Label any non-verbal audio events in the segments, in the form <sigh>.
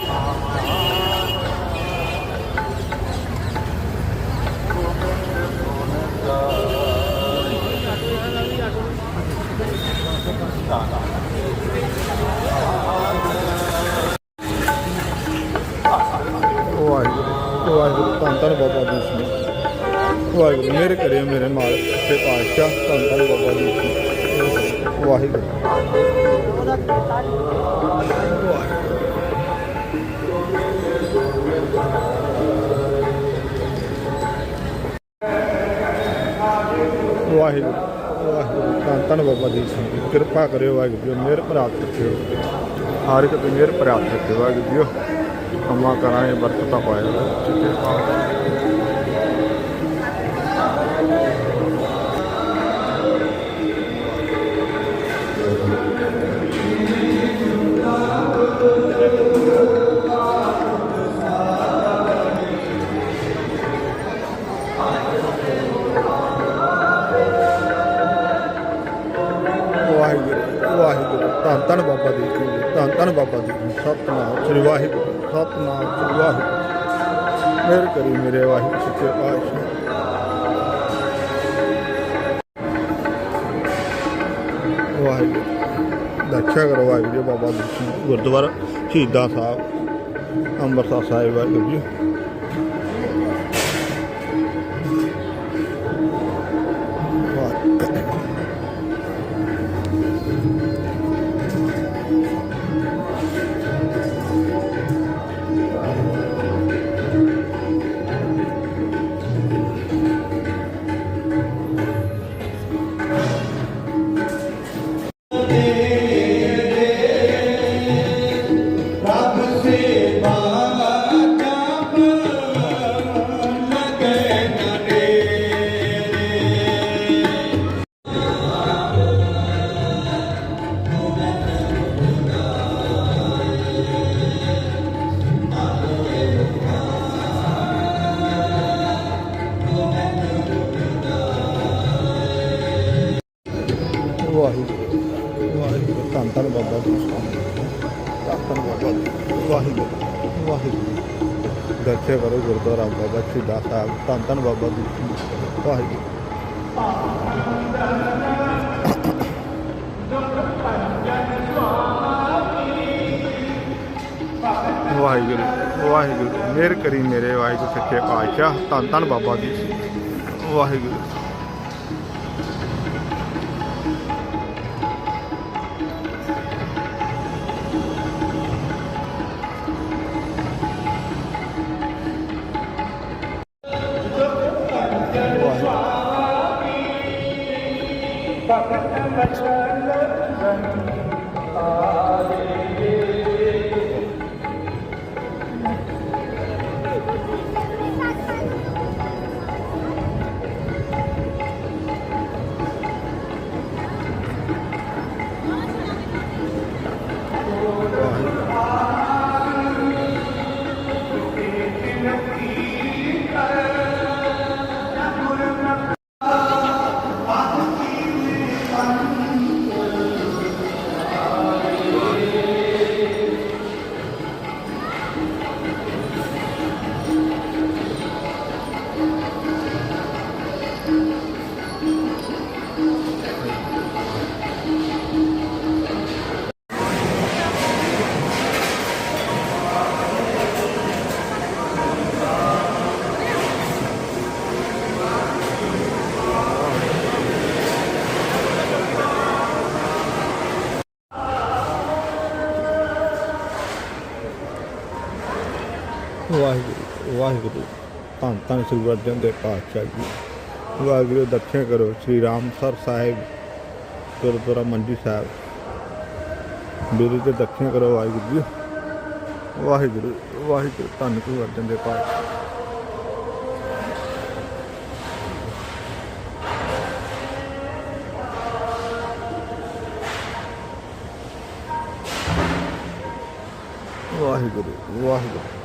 ਵਾਹਿਗੁਰੂ ਵਾਹਿਗੁਰੂ ਧੰਨ ਧੰਨ ਬਾਬਾ ਜੀ ਸਿੰਘ ਵਾਹਿਗੁਰੂ ਮੇਰੇ ਕਰਿਓ ਮੇਰੇ ਨਾਲ ਤੇ ਪਾਤਸ਼ਾਹ ਧੰਨ ਧੰਨ ਬਾਬਾ ਜੀ। ਸਿੰਘ ਵਾਹਿਗੁਰੂ ਵਾਹਿਗੁਰੂ। ਵਾਹਿਗੁਰੂ ਧੰਨ ਧੰਨ ਬਾਬਾ ਜੀ ਸਿੰਘ ਜੀ। ਕਿਰਪਾ ਕਰਿਓ ਵਾਹਿਗੁਰੂ ਜੀ, ਮੇਰੇ ਪ੍ਰਾਪਤ ਰੱਖਿਓ ਹਰ ਇੱਕ ਤੇ ਮੇਰੇ ਪ੍ਰਾਪਤ ਰੱਖਿਓ ਵਾਹਿਗੁਰੂ ਜੀ। ਕੰਮਾਂ ਕਰਾਂਗੇ ਬਰਕਤਾਂ ਪਾਇਆ ਚਿੱਤੇ ਬਾਬਾ ਜੀ ਕੀ। ਸ੍ਰੀ ਵਾਹਿਗੁਰੂ, ਸਤਿਨਾਮ, ਸ੍ਰੀ ਵਾਹਿਗੁਰੂ। ਮੇਰ ਕਰੀ ਮੇਰੇ ਵਾਹਿਗੁਰੂ ਸੱਚੇ ਪਾਤਸ਼ਾਹ ਵਾਹਿਗੁਰੂ ਦੱਖਿਆ ਕਰੋ ਵਾਹਿਗੁਰੂ ਬਾਬਾ ਜੀ ਸਿੰਘ ਗੁਰਦੁਆਰਾ ਸ਼ਹੀਦਾਂ ਸਾਹਿਬ, ਅੰਮ੍ਰਿਤਸਰ ਸਾਹਿਬ ਵਾਹਿਗੁਰੂ ਜੀ। ਵਾਹਿਗੁਰੂ ਧੰਨ ਧੰਨ ਬਾਬਾ ਜੀ ਧੰਨ ਧੰਨ ਬਾਬਾ ਜੀ ਵਾਹਿਗੁਰੂ ਵਾਹਿਗੁਰੂ ਦਰਸ਼ਨ ਕਰੋ ਗੁਰਦੁਆਰਾ ਬਾਬਾ ਸ਼ਹੀਦਾਂ ਸਾਹਿਬ ਧੰਨ ਧੰਨ ਬਾਬਾ ਜੀ ਵਾਹਿਗੁਰੂ ਵਾਹਿਗੁਰੂ ਵਾਹਿਗੁਰੂ ਮਿਹਰ ਕਰੀ ਮੇਰੇ ਵਾਹਿਗੁਰੂ ਸੱਚੇ ਪਾਤਸ਼ਾਹ ਧੰਨ ਧੰਨ ਬਾਬਾ ਜੀ ਵਾਹਿਗੁਰੂ Oh, ਵਾਹਿਗੁਰੂ ਵਾਹਿਗੁਰੂ ਧੰਨ ਧੰਨ ਸ੍ਰੀ ਗੁਰੂ ਅਰਜਨ ਦੇਵ ਪਾਤਸ਼ਾਹ ਜੀ। ਵਾਹਿਗੁਰੂ ਦਰਸ਼ਨ ਕਰੋ। ਸ੍ਰੀ ਰਾਮਸਰ ਸਾਹਿਬ ਗੁਰਦੁਆਰਾ ਮੰਜੀ ਸਾਹਿਬ। ਮੇਰੇ ਤੇ ਦਰਸ਼ਨ ਕਰੋ ਵਾਹਿਗੁਰੂ ਜੀ। ਵਾਹਿਗੁਰੂ ਵਾਹਿਗੁਰੂ ਧੰਨ ਗੁਰੂ ਅਰਜਨ ਦੇਵ ਪਾਤਸ਼ਾਹ। ਵਾਹਿਗੁਰੂ ਵਾਹਿਗੁਰੂ।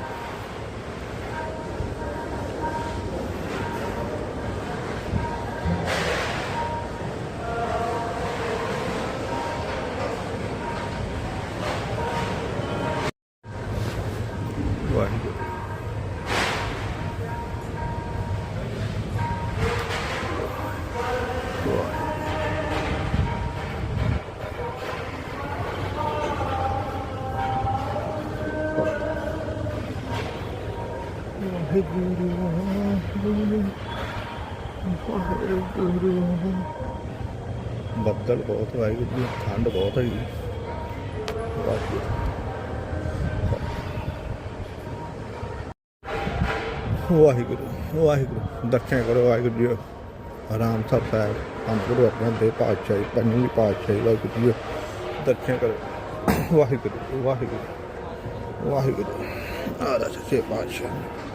ਵਾਹਿਗੁਰੂ ਵਾਹਿਗੁਰੂ ਵਾਹਿਗੁਰੂ ਬੱਦਲ ਬਹੁਤ ਵਾਹਿਗੁਰੂ ਜੀ ਠੰਡ ਬਹੁਤ ਹੈ ਵਾਹਿਗੁਰੂ ਵਾਹਿਗੁਰੂ ਵਾਹਿਗੁਰੂ, ਦਰਸ਼ਨ ਕਰੋ ਵਾਹਿਗੁਰੂ ਜੀ। ਆਰਾਮ ਸਾਹਿਬ ਸਾਹਿਬ ਅੰਦਰ ਆਪਣੇ ਦੇ ਪਾਤਸ਼ਾਹੀ, ਪੰਜਵੀਂ ਪਾਤਸ਼ਾਹੀ ਵਾਹਿਗੁਰੂ ਜੀ। ਦਰਸ਼ਨ ਕਰੋ। ਵਾਹਿਗੁਰੂ ਵਾਹਿਗੁਰੂ ਵਾਹਿਗੁਰੂ। ਆਰਾ ਸੱਚੇ ਪਾਤਸ਼ਾਹ।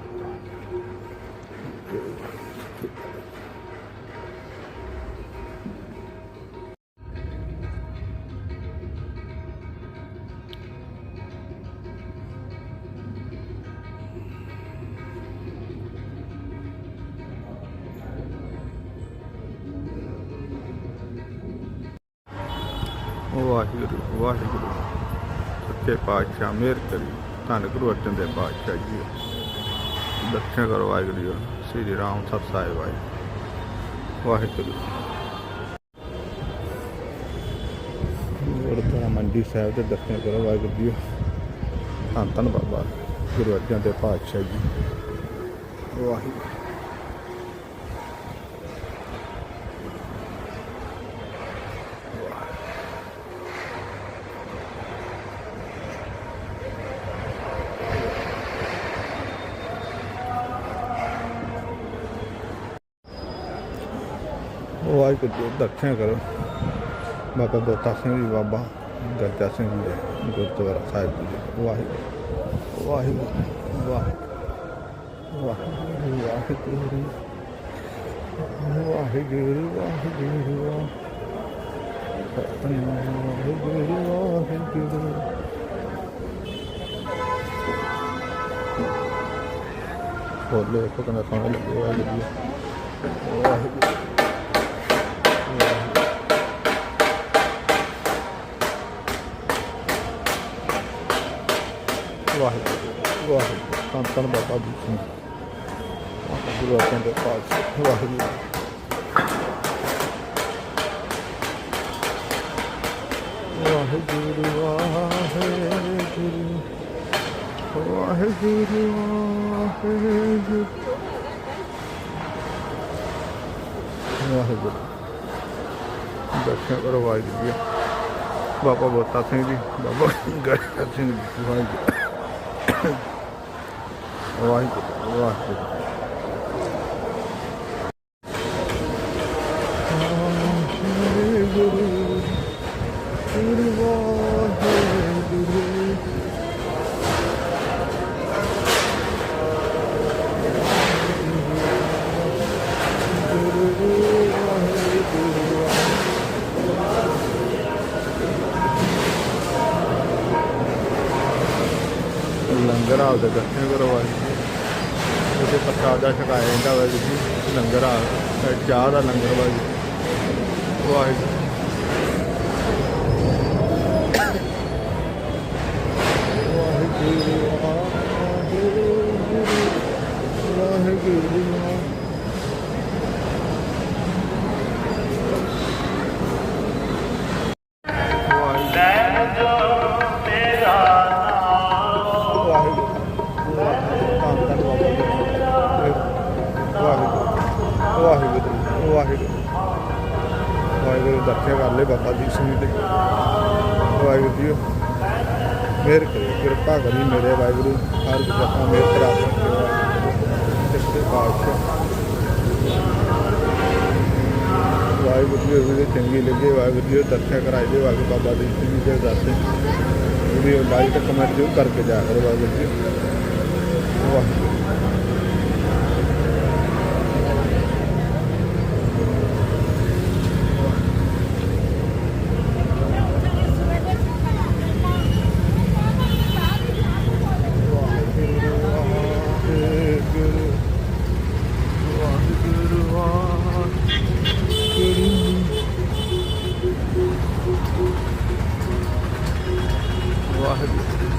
ਵਾਹਿਗੁਰੂ ਵਾਹਿਗੁਰੂ। ਸੱਚੇ ਪਾਤਸ਼ਾਹ, ਮਿਹਰ ਕਰੀ। ਧੰਨ ਗੁਰੂ ਅਰਜਨ ਦੇਵ ਪਾਤਸ਼ਾਹ ਜੀ। ਦਰਸ਼ਨ ਕਰੋ ਵਾਹਿਗੁਰੂ ਜੀ ਸ੍ਰੀ ਰਾਮ ਸਰ ਸਾਹਿਬ ਵਾਹਿਗੁਰੂ ਵਾਹਿਗੁਰੂ। ਗੁਰਦੁਆਰਾ ਮੰਡੀ ਸਾਹਿਬ ਦੇ ਦਰਸ਼ਨ ਕਰੋ ਵਾਹਿਗੁਰੂ ਜੀ ਧੰਨ ਧੰਨ ਬਾਬਾ ਗੁਰੂ ਅਰਜਨ ਦੇਵ ਪਾਤਸ਼ਾਹ ਜੀ। ਵਾਹਿਗੁਰੂ। ਵਾਹਿਗੁਰੂ ਜੀ ਦਰਸ਼ਨ ਕਰੋ ਬਾਬਾ ਦੋਤਾ ਸਿੰਘ ਜੀ, ਬਾਬਾ ਗਰਜਾ ਸਿੰਘ ਜੀ ਗੁਰਦੁਆਰਾ ਸਾਹਿਬ ਜੀ। ਵਾਹਿਗੁਰੂ ਵਾਹਿਗੁਰੂ ਵਾਹਿਗੁਰੂ ਵਾਹਿਗੁਰੂ ਵਾਹਿਗੁਰੂ ਵਾਹਿਗੁਰੂ। ਵਾਹਿਗੁਰੂ ਵਾਹਿਗੁਰੂ ਵਾਹਿਗੁਰੂ ਬੋਲੇ ਕੋਕਨਾ ਸੋਹਣਾ ਲੱਗੇ Waheguru Waheguru. gosta cantando botar de fundo. Nossa, virou a tenda Dá pra botar આવી de. Dá pra <laughs> નહીં બાપા de. Vai નહીં Лайкут, лайкут. लंगर ਉਹਦੇ ਦਾ ਛਕਾਇਆ ਜਾਂਦਾ ਵਾ ਜੀ, ਲੰਗਰ ਆ ਚਾਹ ਦਾ ਲੰਗਰ ਵਾ ਜੀ। ਵਾਹਿਗੁਰੂ। ਵਾਹਿਗੁਰੂ ਵਾਹਿਗੁਰੂ ਵਾਹਿਗੁਰੂ ਵਾਹਿਗੁਰੂ ਕਰੇ ਕਿਰਪਾ ਮੇਰੇ ਵਾਹਿਗੁਰੂ, ਹਰ ਜਗ੍ਹਾ ਮੇਰ ਪ੍ਰਾਪਤ ਕਰੋ ਸੱਚੇ ਪਾਤਸ਼ਾਹ ਵਾਹਿਗੁਰੂ ਜੀ, ਉਹਦੇ ਚੰਗੀ ਲੱਗੇ, ਵਾਹਿਗੁਰੂ ਜੀ ਦਰਸ਼ਨ ਕਰਾਈ ਦੇ, ਵਾਹਿਗੁਰੂ ਬਾਬਾ ਜੀ ਸਿੰਘ ਦੇ ਦਰਸ਼ਨ ਵੀਡੀਓ ਲਾਈਕ ਕਮੈਂਟ ਜ਼ਰੂਰ ਕਰਕੇ ਜਾ ਕਰੋ, ਵਾਹਿਗੁਰੂ ਜੀ। Waheguru I hope.